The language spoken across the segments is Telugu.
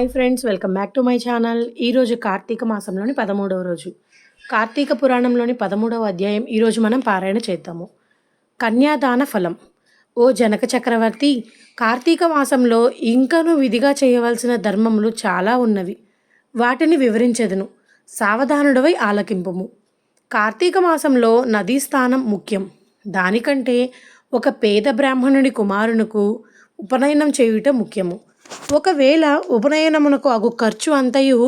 Hi friends welcome back to my channel. ఈరోజు కార్తీక మాసంలోని పదమూడవ రోజు. కార్తీక పురాణంలోని పదమూడవ అధ్యాయం ఈరోజు మనం పారాయణ చేద్దాము. కన్యాదాన ఫలం. ఓ జనక చక్రవర్తి కార్తీక మాసంలో ఇంకనూ విధిగా చేయవలసిన ధర్మములు చాలా ఉన్నవి. వాటిని వివరించెదను. సావధానుడవై ఆలకింపుము. కార్తీక మాసంలో నదీ స్థానం ముఖ్యం. దానికంటే ఒక పేద బ్రాహ్మణుని కుమారునకు ఉపనయనం చేయుట ముఖ్యము. ఒకవేళ ఉపనయనమునకు అగు ఖర్చు అంతయు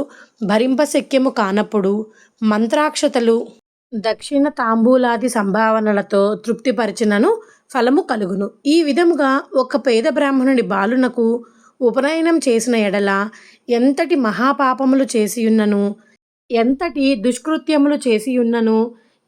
భరింపశక్యము కానప్పుడు మంత్రాక్షతలు దక్షిణ తాంబూలాది సంభావనలతో తృప్తిపరిచినను ఫలము కలుగును. ఈ విధముగా ఒక పేద బ్రాహ్మణుడి బాలునకు ఉపనయనం చేసిన ఎడల ఎంతటి మహాపాపములు చేసియున్నను ఎంతటి దుష్కృత్యములు చేసియున్నను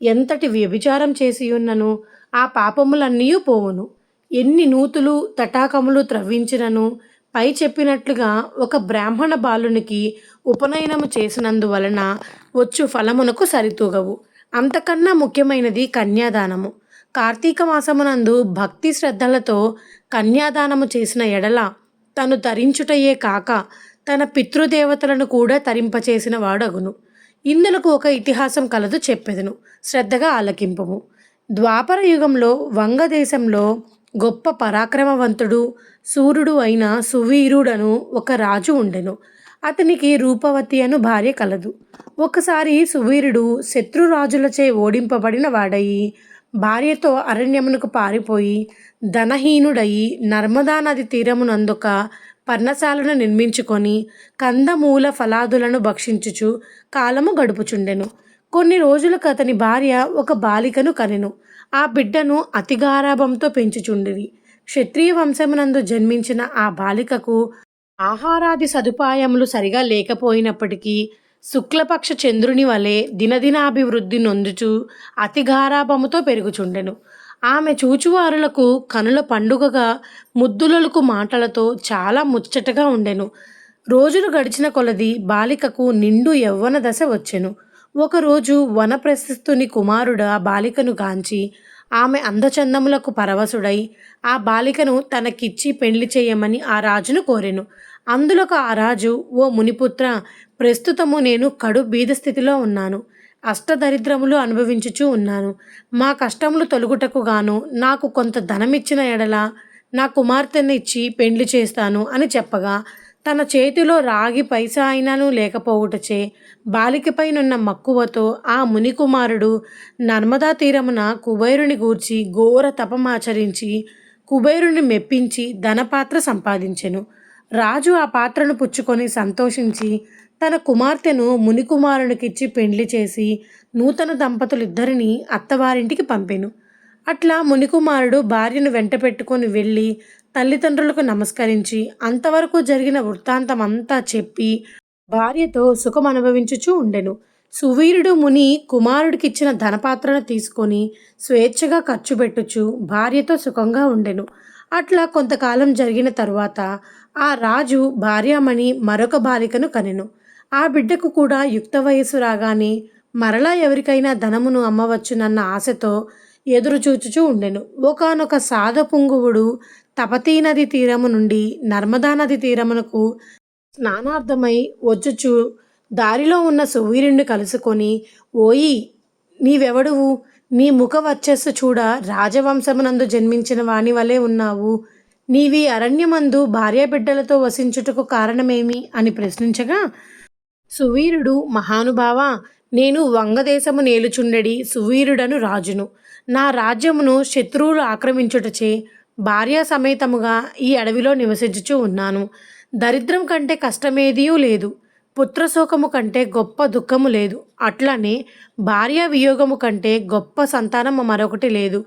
ఎంతటి వ్యభిచారం చేసియున్నను ఆ పాపములన్నీ పోవును. ఎన్ని నూతులు తటాకములు త్రవ్వించినను పై చెప్పినట్లుగా ఒక బ్రాహ్మణ బాలునికి ఉపనయనము చేసినందువలన వచ్చు ఫలమునకు సరితూగవు. అంతకన్నా ముఖ్యమైనది కన్యాదానము. కార్తీక మాసమునందు భక్తి శ్రద్ధలతో కన్యాదానము చేసిన ఎడల తను తరించుటయే కాక తన పితృదేవతలను కూడా తరింపచేసిన వాడగును. ఇందులకు ఒక ఇతిహాసం కలదు చెప్పెదను. శ్రద్ధగా ఆలకింపము. ద్వాపర యుగంలో వంగదేశంలో గొప్ప పరాక్రమవంతుడు సూర్యుడు అయిన సువీరుడను ఒక రాజు ఉండెను. అతనికి రూపవతి అను భార్య కలదు. ఒకసారి సువీరుడు శత్రురాజులచే ఓడింపబడిన వాడయి భార్యతో అరణ్యమునకు పారిపోయి ధనహీనుడయి నర్మదా నది తీరమునందొక పర్ణశాలను నిర్మించుకొని కందమూల ఫలాదులను భక్షించుచు కాలము గడుపుచుండెను. కొన్ని రోజులకు అతని భార్య ఒక బాలికను కనెను. ఆ బిడ్డను అతిగారాభంతో పెంచుచుండిరి. క్షత్రియ వంశమునందు జన్మించిన ఆ బాలికకు ఆహారాది సదుపాయములు సరిగా లేకపోయినప్పటికీ శుక్లపక్ష చంద్రుని వలె దినదినాభివృద్ధి నొందుచు అతిగారాభముతో పెరుగుచుండెను. ఆమె చూచువారులకు కనుల పండుగగా ముద్దులకు మాటలతో చాలా ముచ్చటగా ఉండెను. రోజులు గడిచిన కొలది బాలికకు నిండు యవ్వన దశ వచ్చెను. ఒకరోజు వనప్రశస్తుని కుమారుడు ఆ బాలికను గాంచి ఆమె అందచందములకు పరవశుడై ఆ బాలికను తనకిచ్చి పెళ్ళి చేయమని ఆ రాజును కోరెను. అందులోకి ఆ రాజు ఓ మునిపుత్ర ప్రస్తుతము నేను కడు బీద స్థితిలో ఉన్నాను. అష్టదరిద్రములు అనుభవించుచూ ఉన్నాను. మా కష్టములు తొలుగుటకు గాను నాకు కొంత ధనమిచ్చిన ఎడల నా కుమార్తెను ఇచ్చి పెండ్లి చేస్తాను అని చెప్పగా తన చేతిలో రాగి పైసా అయినాను లేకపోవుటచే బాలికపైనున్న మక్కువతో ఆ మునికుమారుడు నర్మదా తీరమున కుబేరుని గూర్చి ఘోర తపమాచరించి కుబేరుని మెప్పించి ధనపాత్ర సంపాదించెను. రాజు ఆ పాత్రను పుచ్చుకొని సంతోషించి తన కుమార్తెను మునికుమారునికిచ్చి పెండ్లి చేసి నూతన దంపతులిద్దరిని అత్తవారింటికి పంపెను. అట్లా మునికుమారుడు భార్యను వెంట పెట్టుకొని వెళ్ళి తల్లిదండ్రులకు నమస్కరించి అంతవరకు జరిగిన వృత్తాంతం అంతా చెప్పి భార్యతో సుఖం అనుభవించుచూ ఉండెను. సువీరుడు ముని కుమారుడికిచ్చిన ధనపాత్రను తీసుకొని స్వేచ్ఛగా ఖర్చు పెట్టుచు భార్యతో సుఖంగా ఉండెను. అట్లా కొంతకాలం జరిగిన తరువాత ఆ రాజు భార్యామణి మరొక బాలికను కనెను. ఆ బిడ్డకు కూడా యుక్త వయస్సు రాగానే మరలా ఎవరికైనా ధనమును అమ్మవచ్చునన్న ఆశతో ఎదురుచూచుచూ ఉండెను. ఒకనొక సాధ పుంగువుడు తపతీ నది తీరము నుండి నర్మదా నది తీరమునకు స్నానార్థమై వచ్చుచు. దారిలో ఉన్న సువీరుణ్ణి కలుసుకొని ఓయి నీవెవడువు? నీ ముఖ వర్చస్సు చూడ రాజవంశమునందు జన్మించిన వాని వలె ఉన్నావు. నీవి అరణ్యమందు భార్యాబిడ్డలతో వసించుటకు కారణమేమి? అని ప్రశ్నించగా సువీరుడు మహానుభావ నేను వంగదేశము నేలుచుండడి సువీరుడను రాజును. నా రాజ్యమును శత్రువులు ఆక్రమించుటచే భార్య సమేతముగా ఈ అడవిలో నివసించుచూ ఉన్నాను. దరిద్రం కంటే కష్టమేదియూ లేదు. పుత్రశోకము కంటే గొప్ప దుఃఖము లేదు. అట్లనే భార్య వియోగము కంటే గొప్ప సంతానం మరొకటి లేదు.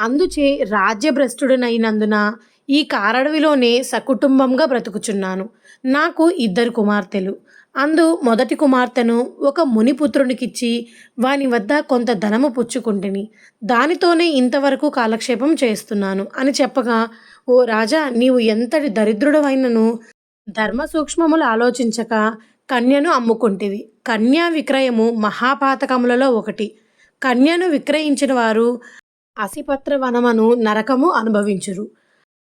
అందుచే రాజ్యభ్రష్టుడనైనందున ఈ కారడవిలోనే సకుటుంబంగా బ్రతుకుచున్నాను. నాకు ఇద్దరు కుమార్తెలు. అందు మొదటి కుమార్తెను ఒక మునిపుత్రునికిచ్చి వాని వద్ద కొంత ధనము పుచ్చుకుంటుని. దానితోనే ఇంతవరకు కాలక్షేపం చేస్తున్నాను అని చెప్పగా ఓ రాజా నీవు ఎంతటి దరిద్రుడవైనను? ధర్మ సూక్ష్మములు ఆలోచించక కన్యను అమ్ముకుంటివి. కన్యా విక్రయము మహాపాతకములలో ఒకటి. కన్యను విక్రయించిన వారు అసిపత్ర వనమను నరకము అనుభవించురు.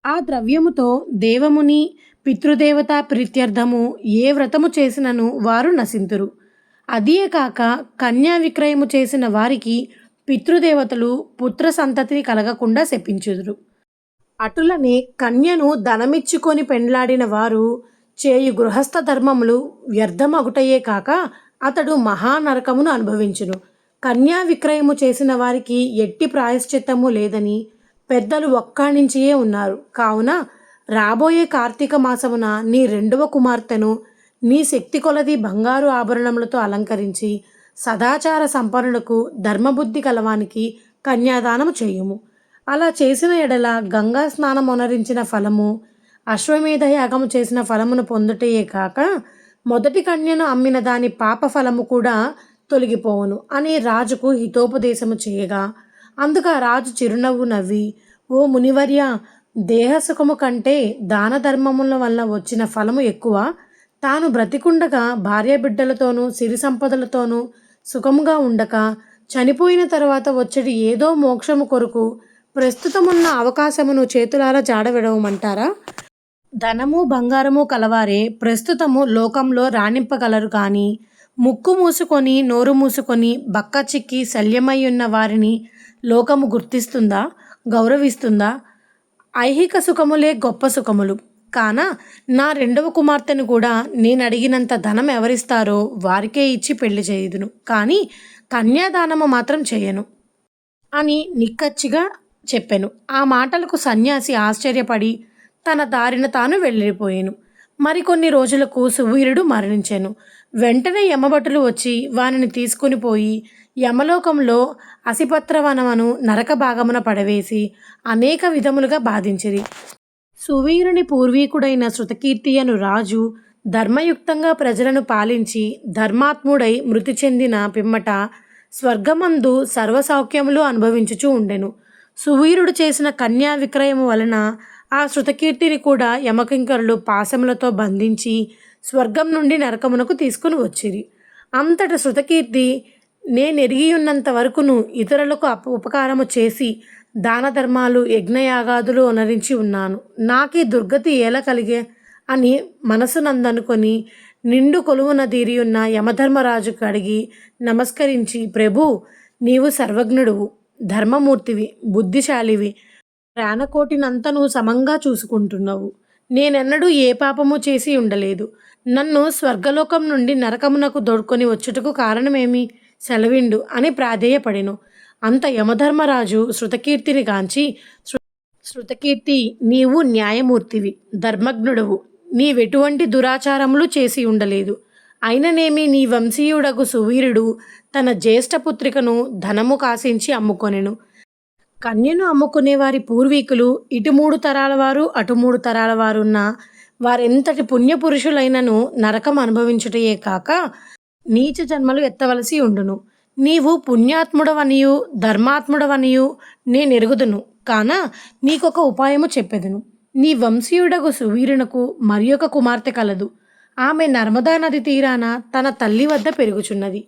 ఆ ద్రవ్యముతో దేవముని పితృదేవత ప్రీత్యర్థము ఏ వ్రతము చేసినను వారు నశింతురు. అదియే కాక కన్యా విక్రయము చేసిన వారికి పితృదేవతలు పుత్ర సంతతిని కలగకుండా శపించుదురు. అటులని కన్యను ధనమిచ్చుకొని పెండ్లాడిన వారు చేయు గృహస్థ ధర్మములు వ్యర్థమగుటయే కాక అతడు మహానరకమును అనుభవించును. కన్యా విక్రయము చేసిన వారికి ఎట్టి ప్రాయశ్చిత్తము లేదని పెద్దలు ఒక్కాణించియే ఉన్నారు. కావున రాబోయే కార్తీక మాసమున నీ రెండవ కుమార్తెను నీ శక్తి కొలది బంగారు ఆభరణములతో అలంకరించి సదాచార సంపన్నులకు ధర్మబుద్ధి కలవానికి కన్యాదానము చేయుము. అలా చేసిన ఎడల గంగా స్నానం అనరించిన ఫలము అశ్వమేధ యాగము చేసిన ఫలమును పొందుటయే కాక మొదటి కన్యను అమ్మిన దాని పాప ఫలము కూడా తొలగిపోవును అని రాజుకు హితోపదేశము చేయగా అందుకు ఆ రాజు చిరునవ్వు నవ్వి ఓ మునివర్య దేహసుఖము కంటే దాన ధర్మముల వల్ల వచ్చిన ఫలము ఎక్కువ. తాను బ్రతికుండగా భార్య బిడ్డలతోనూ సిరి సంపదలతోనూ సుఖముగా ఉండక చనిపోయిన తర్వాత వచ్చేటి ఏదో మోక్షము కొరకు ప్రస్తుతమున్న అవకాశమును చేతులారా జాడవిడవమంటారా? ధనము బంగారము కలవారే ప్రస్తుతము లోకంలో రాణింపగలరు కానీ ముక్కు మూసుకొని నోరు మూసుకొని బక్క చిక్కి శల్యమై ఉన్న వారిని లోకము గుర్తిస్తుందా? గౌరవిస్తుందా? ఐహిక సుఖములే గొప్ప సుఖములు. కాన నా రెండవ కుమార్తెను కూడా నేను అడిగినంత ధనం ఎవరిస్తారో వారికే ఇచ్చి పెళ్ళి చేయుదును. కానీ కన్యాదానము మాత్రం చేయను. అని నిక్కచ్చిగా చెప్పాను. ఆ మాటలకు సన్యాసి ఆశ్చర్యపడి తన దారిన తాను వెళ్ళిపోయాను. మరికొన్ని రోజులకు సువీరుడు మరణించాను. వెంటనే యమభటులు వచ్చి వానిని తీసుకుని పోయి యమలోకంలో అసిపత్రవనమను నరక భాగమున పడవేసి అనేక విధములుగా బాధించిరి. సువీరుని పూర్వీకుడైన శృతకీర్తి అను రాజు ధర్మయుక్తంగా ప్రజలను పాలించి ధర్మాత్ముడై మృతి చెందిన పిమ్మట స్వర్గమందు సర్వసౌఖ్యములు అనుభవించుచూ ఉండెను. సువీరుడు చేసిన కన్యా విక్రయము వలన ఆ శృతకీర్తిని కూడా యమకింకరులు పాశములతో బంధించి స్వర్గం నుండి నరకమునకు తీసుకుని వచ్చిరి. అంతట శృతకీర్తి నేనెరిగి ఉన్నంత వరకును ఇతరులకు అప ఉపకారము చేసి దాన ధర్మాలు యజ్ఞయాగాదులు అనరించి ఉన్నాను. నాకీ దుర్గతి ఎలా కలిగే అని మనసునందనుకొని నిండు కొలువున దీరియున్న యమధర్మరాజుకు అడిగి నమస్కరించి ప్రభు నీవు సర్వజ్ఞుడువు. ధర్మమూర్తివి బుద్ధిశాలివి. ప్రాణకోటినంతను సమంగా చూసుకుంటున్నావు. నేనెన్నడూ ఏ పాపము చేసి ఉండలేదు. నన్ను స్వర్గలోకం నుండి నరకమునకు దొడుకొని వచ్చుటకు కారణమేమి? సెలవిండు అని ప్రాధేయపడెను. అంత యమధర్మరాజు శృతకీర్తిని గాంచి శృతకీర్తి నీవు న్యాయమూర్తివి ధర్మజ్ఞుడవు. నీవెటువంటి దురాచారములు చేసి ఉండలేదు. అయిననేమి నీ వంశీయుడగు సువీరుడు తన జ్యేష్ఠపుత్రికను ధనము కాసించి అమ్ముకొనెను. కన్యను అమ్ముకునే వారి పూర్వీకులు ఇటు మూడు తరాల వారు అటు మూడు తరాల వారున్న వారెంతటి పుణ్యపురుషులైనను నరకం అనుభవించుటయే కాక నీచ జన్మలు ఎత్తవలసి ఉండును. నీవు పుణ్యాత్ముడవనియు ధర్మాత్ముడవనియు నేను ఎరుగుదును కాన నీకొక ఉపాయము చెప్పెదను. నీ వంశీయుడగు సువీరునకు మరి ఒక కుమార్తె కలదు. ఆమె నర్మదా నది తీరాన తన తల్లి వద్ద పెరుగుచున్నది.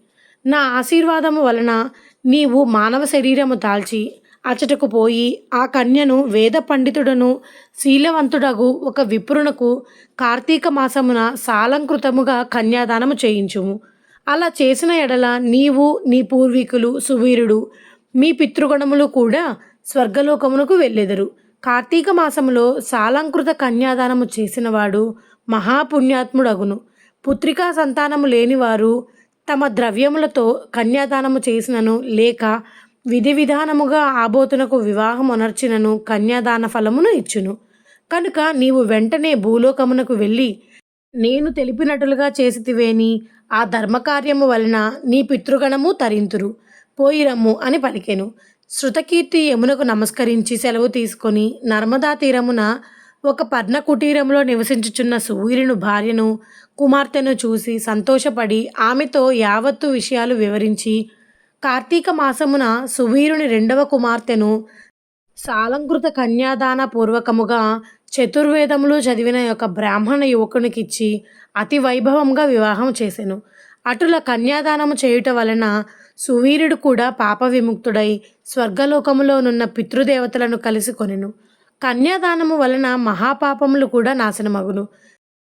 నా ఆశీర్వాదము వలన నీవు మానవ శరీరము దాల్చి అచటకు పోయి ఆ కన్యను వేద పండితుడను శీలవంతుడగు ఒక విప్రునకు కార్తీక మాసమున సాలంకృతముగా కన్యాదానము చేయించుము. అలా చేసిన ఎడల నీవు నీ పూర్వీకులు సువీరుడు మీ పితృగణములు కూడా స్వర్గలోకమునకు వెళ్ళెదరు. కార్తీక మాసములో సాలంకృత కన్యాదానము చేసినవాడు మహాపుణ్యాత్ముడగును. పుత్రికా సంతానము లేనివారు తమ ద్రవ్యములతో కన్యాదానము చేసినను లేక విధి విధానముగా ఆబోతునకు వివాహం అనర్చినను కన్యాదాన ఫలమును ఇచ్చును. కనుక నీవు వెంటనే భూలోకమునకు వెళ్ళి నేను తెలిపినట్లుగా చేసితివేని ఆ ధర్మకార్యము వలన నీ పితృగణము తరింతురు. పోయిరమ్ము అని పలికెను. శృతకీర్తి యమునకు నమస్కరించి సెలవు తీసుకొని నర్మదా తీరమున ఒక పర్ణ కుటీరంలో నివసించుచున్న సూర్యుని భార్యను కుమార్తెను చూసి సంతోషపడి ఆమెతో యావత్తు విషయాలు వివరించి కార్తీక మాసమున సువీరుని రెండవ కుమార్తెను సాలంకృత కన్యాదాన పూర్వకముగా చతుర్వేదములు చదివిన యొక్క బ్రాహ్మణ యువకునికిచ్చి అతి వైభవంగా వివాహం చేసెను. అటుల కన్యాదానము చేయుట వలన సువీరుడు కూడా పాప విముక్తుడై స్వర్గలోకములోనున్న పితృదేవతలను కలిసి కొనెను. కన్యాదానము వలన మహాపాపములు కూడా నాశనమగును.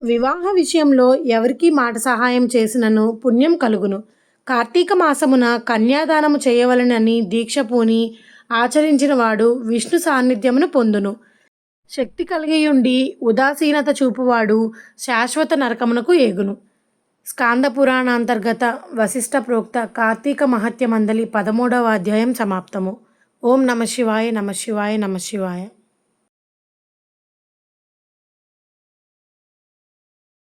వివాహ విషయంలో ఎవరికి మాట సహాయం చేసినను పుణ్యం కలుగును. కార్తీక మాసమున కన్యాదానము చేయవలనని దీక్ష పూని ఆచరించినవాడు విష్ణు సాన్నిధ్యమును పొందును. శక్తి కలిగియుండి ఉదాసీనత చూపువాడు శాశ్వత నరకమునకు ఏగును. స్కాంద పురాణాంతర్గత వశిష్ట ప్రోక్త కార్తీక మహత్య మందలి పదమూడవ అధ్యాయం సమాప్తము. ఓం నమ శివాయ నమ శివాయ నమ శివాయ.